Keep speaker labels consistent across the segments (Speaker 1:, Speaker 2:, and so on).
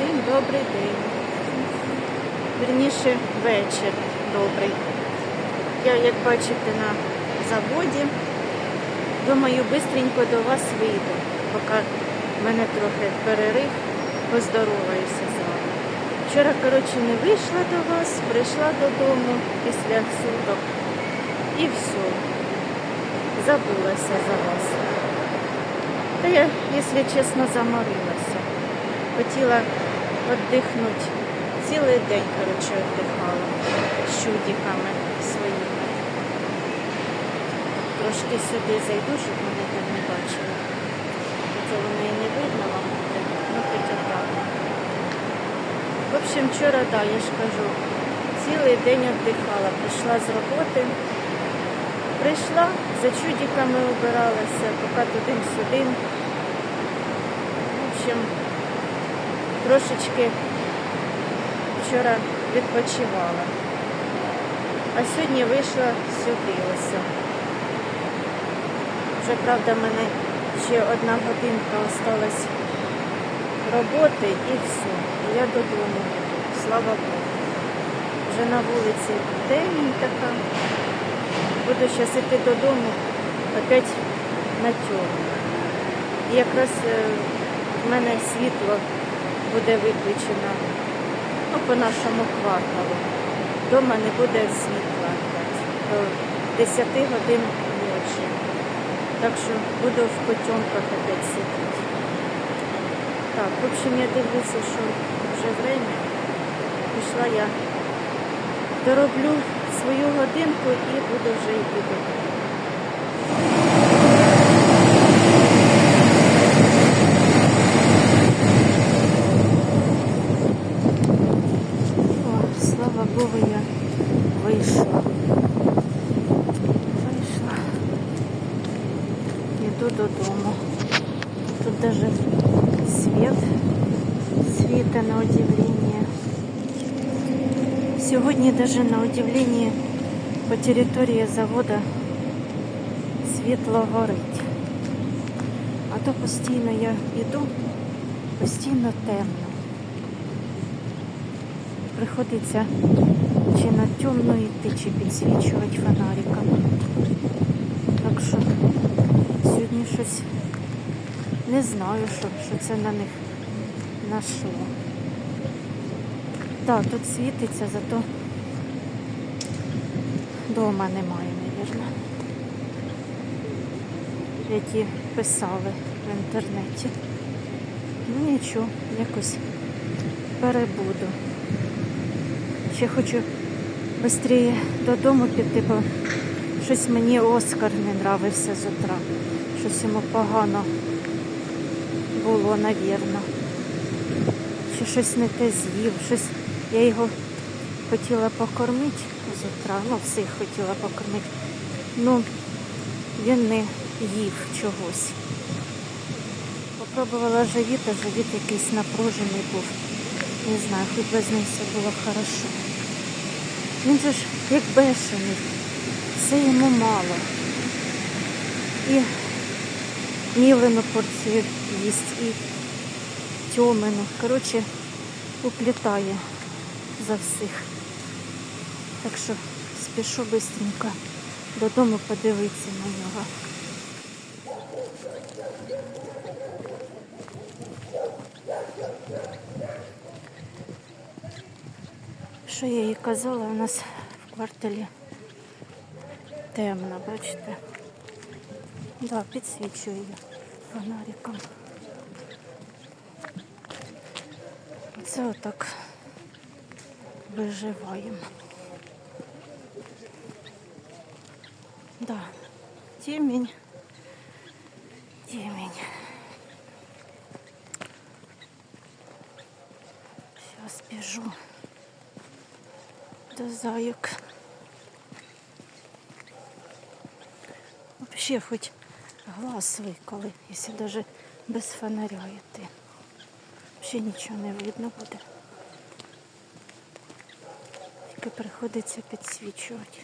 Speaker 1: Всім добрий день. Вірніше вечір добрий. Я, як бачите, на заводі. Думаю, бистренько до вас вийду, поки мене трохи перерив, поздороваюся з вами. Вчора, коротше, не вийшла до вас, прийшла додому після суток і все. Забулася за вас. Та я, якщо чесно, заморилася. Хотіла віддихнути. Цілий день, коротше, віддихала з чудиками своїми. Трошки сюди зайду, щоб мене там не бачили. Хоча воно і не видно вам буде, ну хоч отак. В общем, вчора, да, я ж кажу, цілий день віддихала. Прийшла з роботи. Прийшла, за чудиками убиралася, поки туди-сюди. В общем, трошечки вчора відпочивала. А сьогодні вийшла сюди ось. Вже, правда, в мене ще одна годинка осталась роботи і все. Я додому буду. Слава Богу. Вже на вулиці день така. Буду зараз йти додому, опять на тьому. І якраз е, в мене світло буде виключено ну, по нашому кварталу. Дома не буде світла до 10 годин ночі. Так що буду в потемках опять сидіти. Так, в общем, я дивлюся, що вже время. Пішла я дороблю свою годинку і буду вже йти додому. О, слава Богу, я вийшла. Вийшла. Йду додому. Тут даже світ світа на удивление. Сьогодні даже на удивление по території заводу світло горить. А то постійно я йду, постійно темно. Приходиться чи на темно йти, чи підсвічувати фонариком. Так що сьогодні щось не знаю, що, що це на них нашло. Так, тут світиться, зато дома немає, мабуть. Які писали в інтернеті. Ну нічого, якось перебуду. Ще хочу швидше додому піти, бо щось мені Оскар не нравився з утра. Щось йому погано було, навірно. Чи щось не те з'їв, щось я його хотіла покормити з утра, ну всіх хотіла покормити. Ну, він не їв чогось. Попробувала живіт, а живіт якийсь напружений був. Не знаю, хоч без них все було хорошо. Він же ж як бешений, все йому мало. І мілену порцію їсть, і тьомину. Коротше, уплітає за всіх. Так що спішу швидко додому подивитися на нього. Що я їй казала, у нас в кварталі темно, бачите? Да, підсвічую я фонариком. Це отак виживаємо. Да, темень, темень. Сейчас біжу до зайок. Вообще хоть глаз виколи, якщо даже без фонаря йти. Взагалі нічого не видно буде. Тільки приходиться підсвічувати.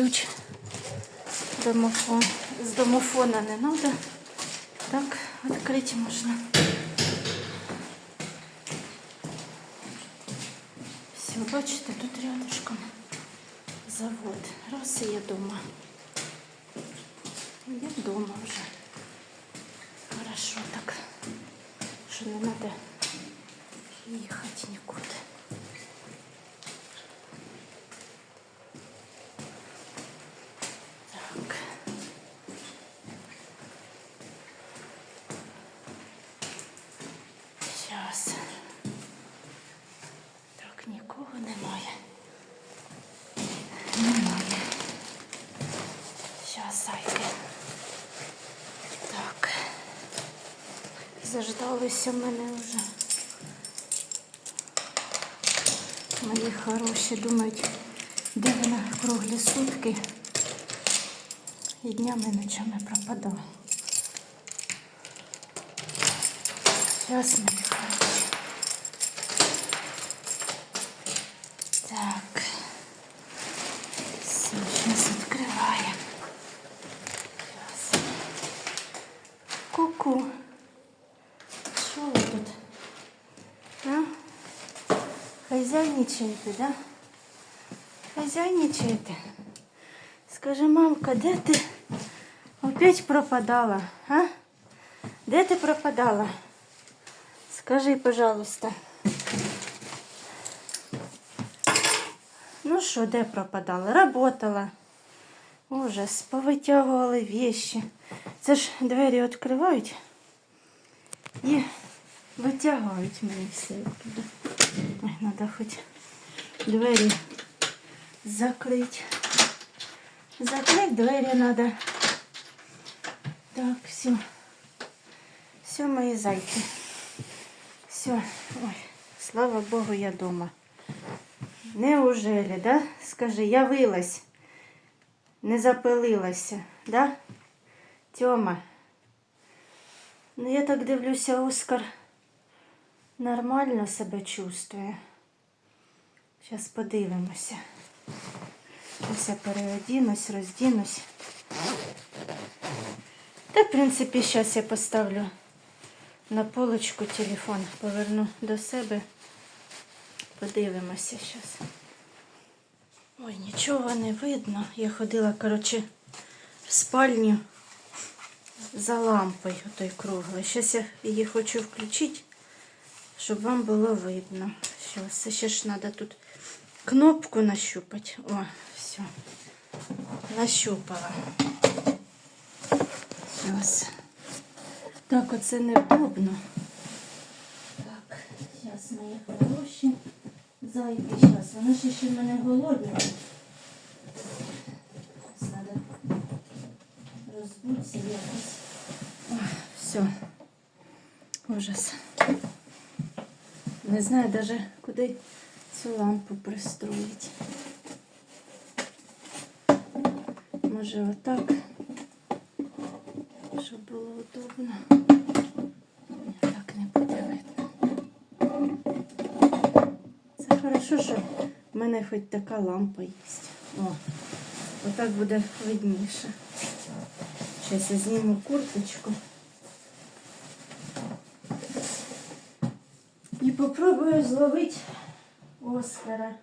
Speaker 1: ключ. Домофон. З домофона не треба. Так, відкрити можна. Все, бачите, тут рядышком завод. Раз і я дома. Я дома вже. Хорошо так. Що не треба їхати нікуди. Заждалися мене вже. Мої хороші думають, де вона круглі сутки. І днями і ночами пропадала. Зараз мої хороші. Так. Все, зараз відкриваємо. Щас. Ку-ку. Що ви тут? А? Хазяйничаєте, да? Хазяйничаєте? Скажи, мамка, де ти опять пропадала, а? Де ти пропадала? Скажи, пожалуйста. Ну що, де пропадала? Работала. Ужас, повитягували вещи. Це ж двері відкривають і витягують мене все оттуда. Треба хоч двері закрити. Закрыть двери надо. Так, все. Все, мои зайки. Все. Ой, слава Богу, я дома. Неужели, да? Скажи, явилась. Не запилилася, да? Тьома. Ну, я так дивлюся, Оскар нормально себе чувствує. Зараз подивимося. Ось я переодінусь, роздінусь. Та, в принципі, зараз я поставлю на полочку телефон, поверну до себе. Подивимося зараз. Ой, нічого не видно. Я ходила, коротше, в спальню за лампою той круглий. Зараз я її хочу включити, щоб вам було видно. Зараз ще ж треба тут кнопку нащупать. О, все. Нащупала. Сейчас. Так, оце невдобно. Так, зараз мої хороші зайки. Зараз. Вони ж ще в мене голодні. Зараз треба розбутися якось. Ой, все. Ужас. Не знаю даже, куди цю лампу пристроїть. Може отак, щоб було удобно. Так не буде видно. Це хорошо, що в мене хоч така лампа є. О, отак буде видніше. Зараз я зніму курточку. І попробую зловити Оскара.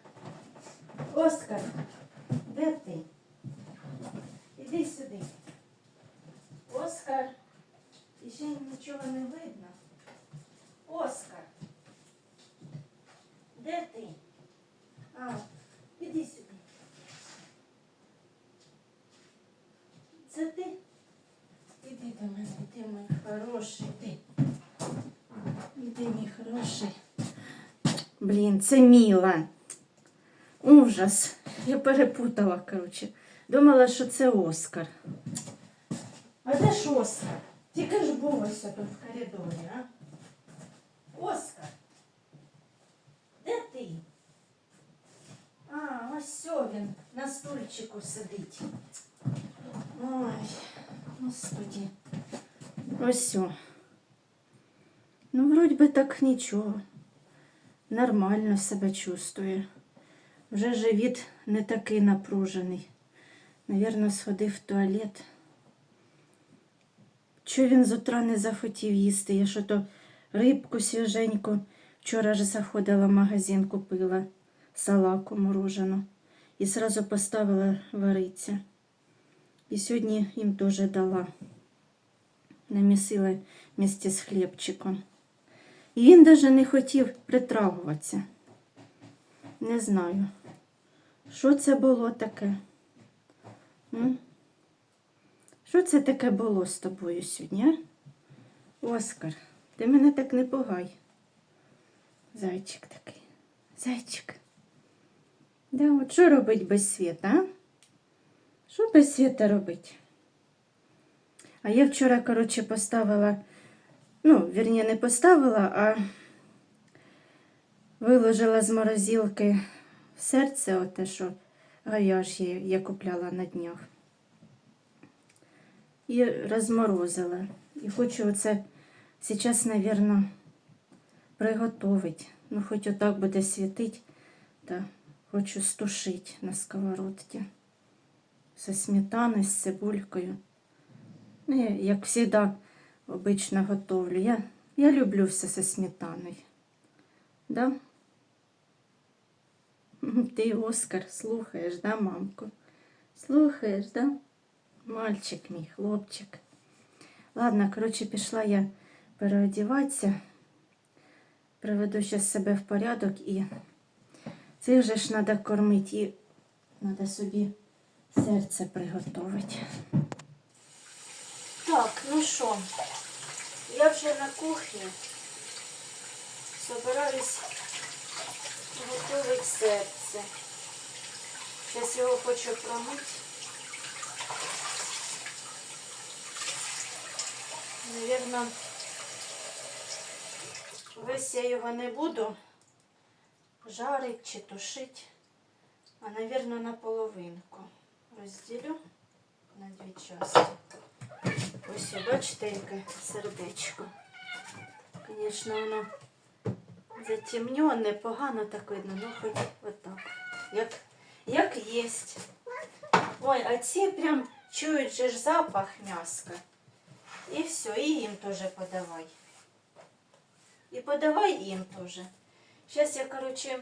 Speaker 1: Оскар, де ти? Іди сюди. Оскар. І ще нічого не видно. Оскар. Де ти? А, іди сюди. Це ти? Іди до мене, іди, мій хороший, іди. Іди, мій хороший. Блін, це Міла. Ужас. Я перепутала, коротше. Думала, що це Оскар. А де ж Оскар? Тільки ж був ось тут в коридорі, а? Оскар. Де ти? А, ось сьо він на стульчику сидить. Ой, господи. Ось сьо. Ну, вроді би так нічого. Нормально себе чувствує. Вже живіт не такий напружений. Навірно, сходив в туалет. Чого він з утра не захотів їсти? Я що то рибку свіженьку. Вчора ж заходила в магазин, купила салаку морожену і сразу поставила вариться. І сьогодні їм теж дала. Намісила вместе з хлібчиком. І він навіть не хотів притрагуватися. Не знаю, що це було таке. М? Що це таке було з тобою сьогодні? а? Оскар, ти мене так не пугай. Зайчик такий. Зайчик. Да, от що робить без світа? Що без світа робить? А я вчора, коротше, поставила, ну, вірні, не поставила, а виложила з морозилки серце, оте, що говяж'є я купляла на днях. І розморозила. І хочу оце зараз, мабуть, приготувати. Ну, хоч отак буде світить, та хочу стушити на сковородці. Зі сметаною, з цибулькою. Ну, як завжди, обично готовлю. Я, я люблю все зі сметаною. Да? Ти, Оскар, слухаєш, да, мамку? Слухаєш, да? Мальчик мій, хлопчик. Ладно, коротше, пішла я переодіватися. Приведу зараз себе в порядок і це вже ж треба кормити і треба собі серце приготувати. Так, ну що, я вже на кухні. Собираюсь готувати серце. Зараз його хочу промити. Наверно, весь я його не буду жарить чи тушить, а, наверно, на половинку розділю на дві частини. Ось, бачите, яке сердечко. Звісно, воно затемнене, погано так видно, ну хоч отак. Як, як єсть. Ой, а ці прям чують же ж запах м'яска. І все, і їм теж подавай. І подавай їм теж. Зараз я, коротше,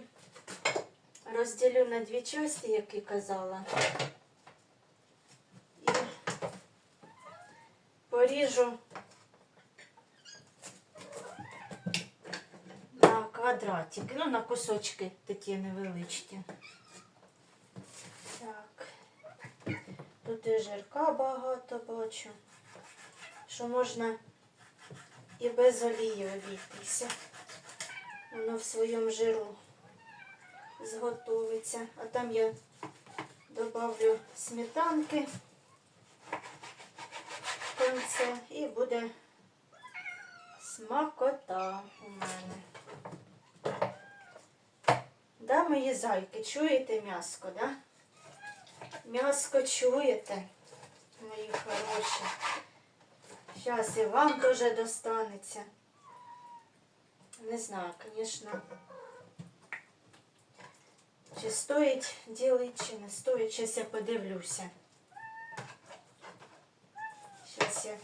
Speaker 1: розділю на дві частини, як і казала. І поріжу на квадратики, ну, на кусочки такі невеличкі. Так. Тут і жирка багато бачу що можна і без олії обійтися. Воно в своєму жиру зготовиться. А там я добавлю сметанки в конце і буде смакота у мене. Да, мої зайки, чуєте м'яско, да? М'яско чуєте, мої хороші. Зараз і вам теж достанеться. Не знаю, звісно, чи стоїть ділити, чи не стоїть. Зараз я подивлюся. Я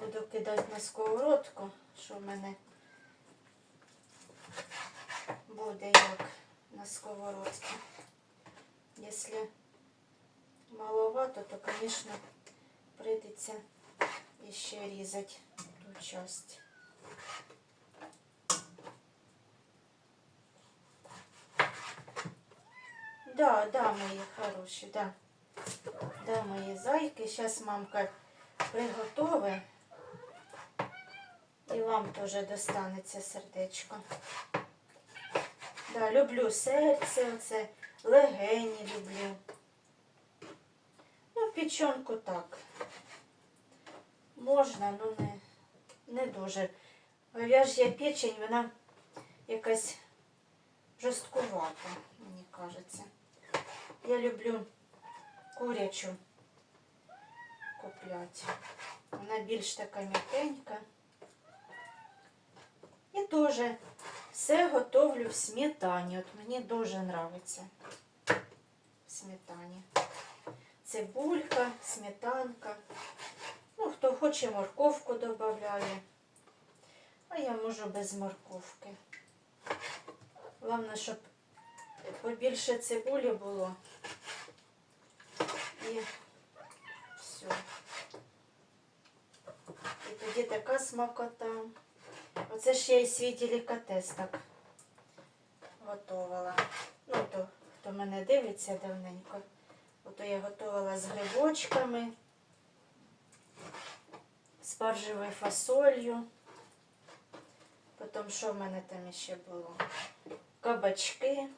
Speaker 1: буду кидати на сковородку, що в мене буде як на сковородці. Якщо маловато, то, звісно, прийдеться ще різати ту часть. Да, да, мої хороші, да. Да, мої зайки. Зараз мамка приготовить. І вам теж достанеться сердечко. Да, люблю серце, оце, легені люблю. Ну, печенку так. Можна, ну не, не дуже. Говяж'я печень, вона якась жорсткувата, мені кажеться. Я люблю курячу купляти. Вона більш така м'якенька. І теж все готовлю в сметані. От мені дуже подобається. В сметані. Цибулька, сметанка. Ну, хто хоче, морковку додає. А я можу без морковки. Головне, щоб побільше цибулі було. І все. І тоді така смакота. Оце ж я і свій делікатес так готувала. Ну, то, хто мене дивиться давненько. Ото я готувала з грибочками, спаржевою фасолью. Потім що в мене там ще було? Кабачки.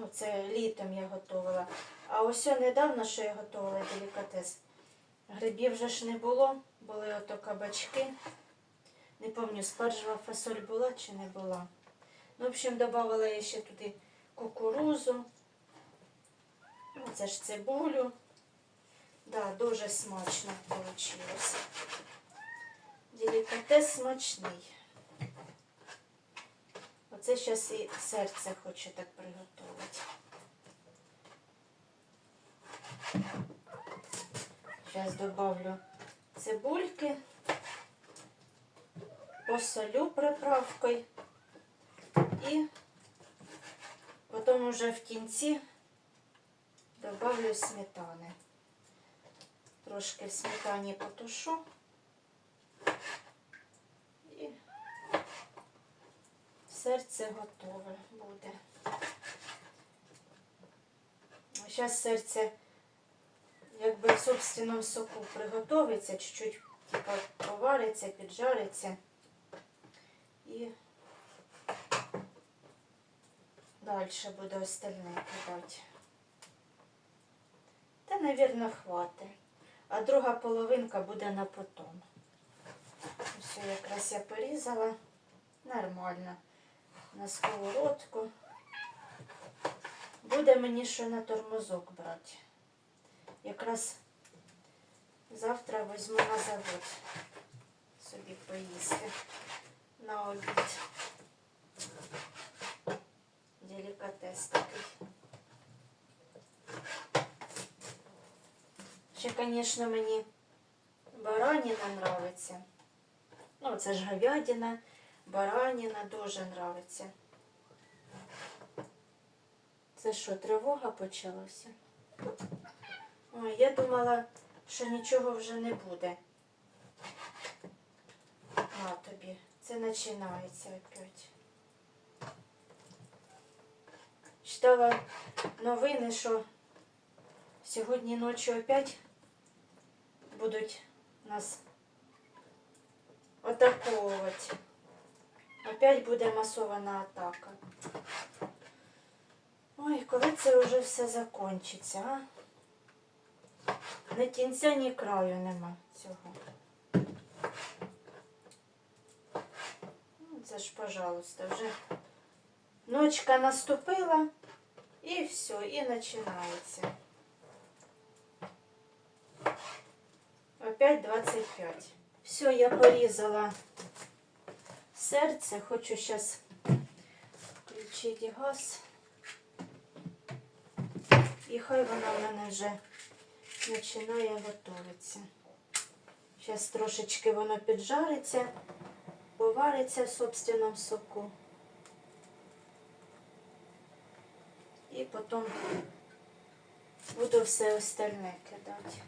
Speaker 1: Ну, це літом я готувала. А ось недавно, що я готувала делікатес. Грибів вже ж не було, були ото кабачки. Не пам'ятаю, спаржева фасоль була чи не була. Ну, в общем, додавала я ще туди кукурузу. Ну, це ж цибулю. Да, дуже смачно вийшло. Делікатес смачний. Оце зараз і серце хочу так приготувати. Зараз добавлю цибульки, посолю приправкою і потім уже в кінці добавлю сметани. Трошки в сметані потушу і серце готове буде. Зараз серце якби в собственному соку приготовиться, чуть-чуть повариться, піджариться і далі буде остальне кидати. Та, мабуть, хватить. А друга половинка буде на потом. Все, якраз я порізала. Нормально. На сковородку. Буде мені що на тормозок брати. Якраз завтра візьму на завод собі поїсти на обід. Делікатес такий. Ще, звісно, мені бараніна нравиться. Ну, це ж говядина, бараніна дуже нравиться. Це що, тривога почалася? Ой, я думала, що нічого вже не буде. На тобі. Це починається опять. Читала новини, що сьогодні ночі опять будуть нас атаковувати. Опять буде масована атака. Ой, коли це вже все закінчиться, а? Ні кінця, ні краю нема цього. Ну, Це ж, пожалуйста, вже ночка наступила і все, і починається. Опять 25. Все, я порізала серце. Хочу зараз включити газ. І хай вона в мене вже починає готуватися. Зараз трошечки воно піджариться, повариться в собственному соку. І потім буду все остальне кидати.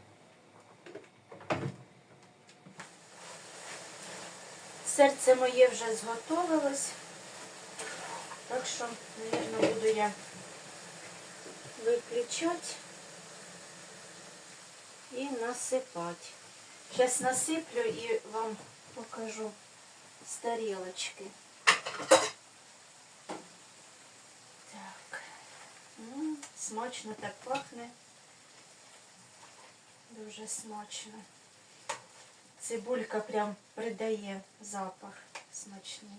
Speaker 1: Серце моє вже зготовилось, так що, мабуть, буду я виключати і насипати. Зараз насиплю і вам покажу з тарілочки. Так. М, Смачно так пахне. Дуже смачно. Цибулька прям придає запах смачний.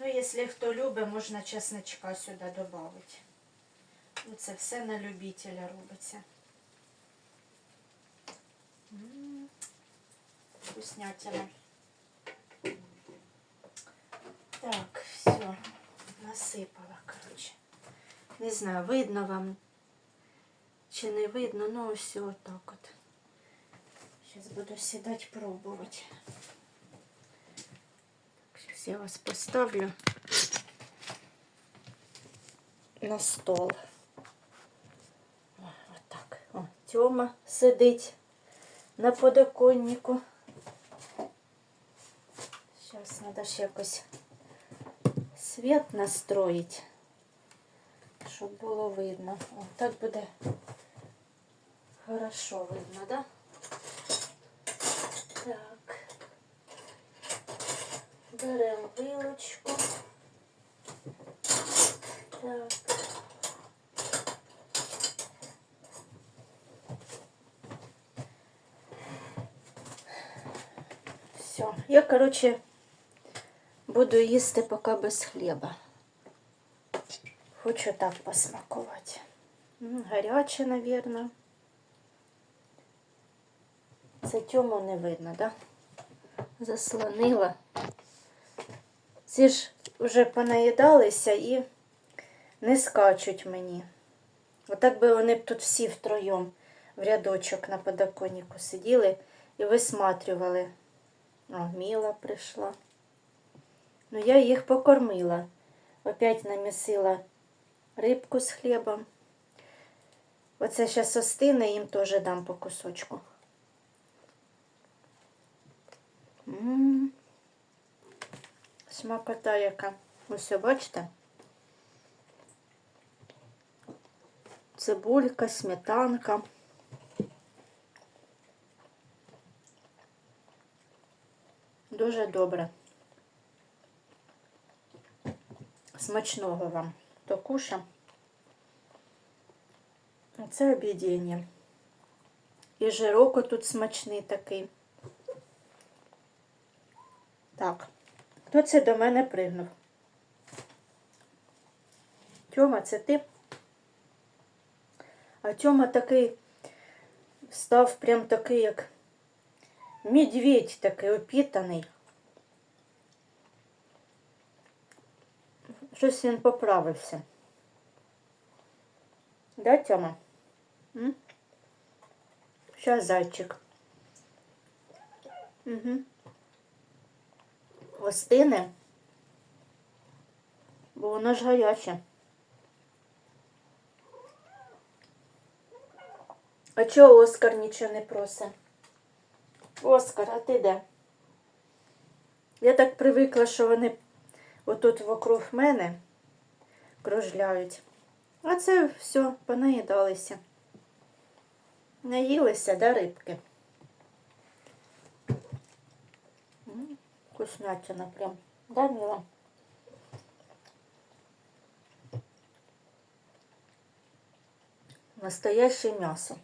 Speaker 1: Ну, якщо хто любить, можна чесничка сюди додати. Ну, це все на любителя робиться. М. вкуснятина. Так, все, насипала, коротше. Не знаю, видно вам чи не видно, ну ось отак от. Зараз буду сідати пробувати. Зараз я вас поставлю на стол. О, Отак. О, Тьома сидить на подоконнику. Зараз треба ще якось світ настроїти, Щоб було видно. О, так буде хорошо видно, да? Так. Беремо вилочку. Так. Все. Я, короче, буду їсти поки без хліба. Хочу так посмакувати. Гаряче, наверное. Це тьому не видно, да? Заслонила. Ці ж вже понаїдалися і не скачуть мені. Отак би вони б тут всі втроєм в рядочок на подоконнику сиділи і висматрювали. О, Міла прийшла. Ну, я їх покормила. Опять намісила рибку з хлібом. Оце зараз остине, їм теж дам по кусочку. М. Смакота яка. Ось, бачите? Цибулька, сметанка. Дуже добре. Смачного вам. То куша. Це об'єднання. І жироко тут смачний такий. Так, хто це до мене пригнув? Тьома, це ти? А Тьома такий став прям такий, як медведь такий опітаний. Щось він поправився. Да, Тьома? М? Щас зайчик. Угу. Остине, бо воно ж гаряче. А чого Оскар нічого не просить? Оскар, а ти де? Я так привикла, що вони отут вокруг мене кружляють. А це все, понаїдалися. Наїлися, да, рибки? Вкуснятина прям. Да, Мила? Настоящее мясо.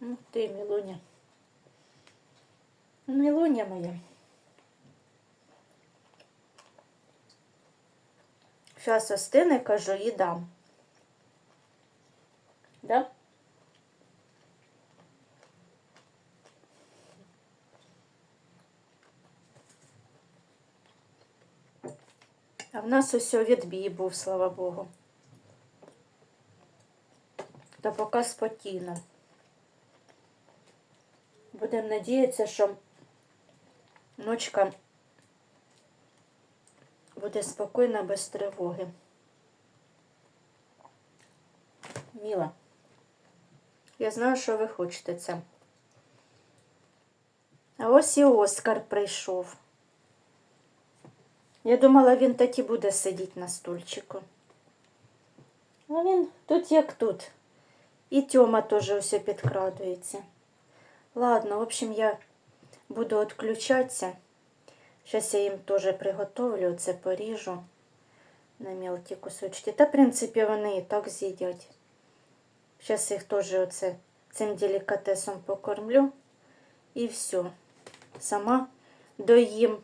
Speaker 1: Ну, ты, Милуня. Милуня моя. Сейчас остине, кажу, і дам. Да? А в нас усе відбій був, слава Богу. Та поки спокійно. Будемо надіятися, що ночка буде спокійна без тривоги. Міла, я знаю, що ви хочете це. А ось і Оскар прийшов. Я думала, він так і буде сидіти на стульчику. А він тут як тут. І Тьома теж усе підкрадується. Ладно, в общем, я буду відключатися. Зараз я їм теж приготовлю, це поріжу на мелкі кусочки. Та, в принципі, вони і так з'їдять. Зараз їх теж оце, цим делікатесом покормлю. І все. Сама доїм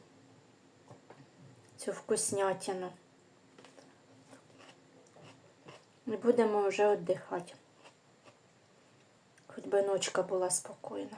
Speaker 1: цю вкуснятину. І будемо вже віддихати. Хоч би ночка була спокійна.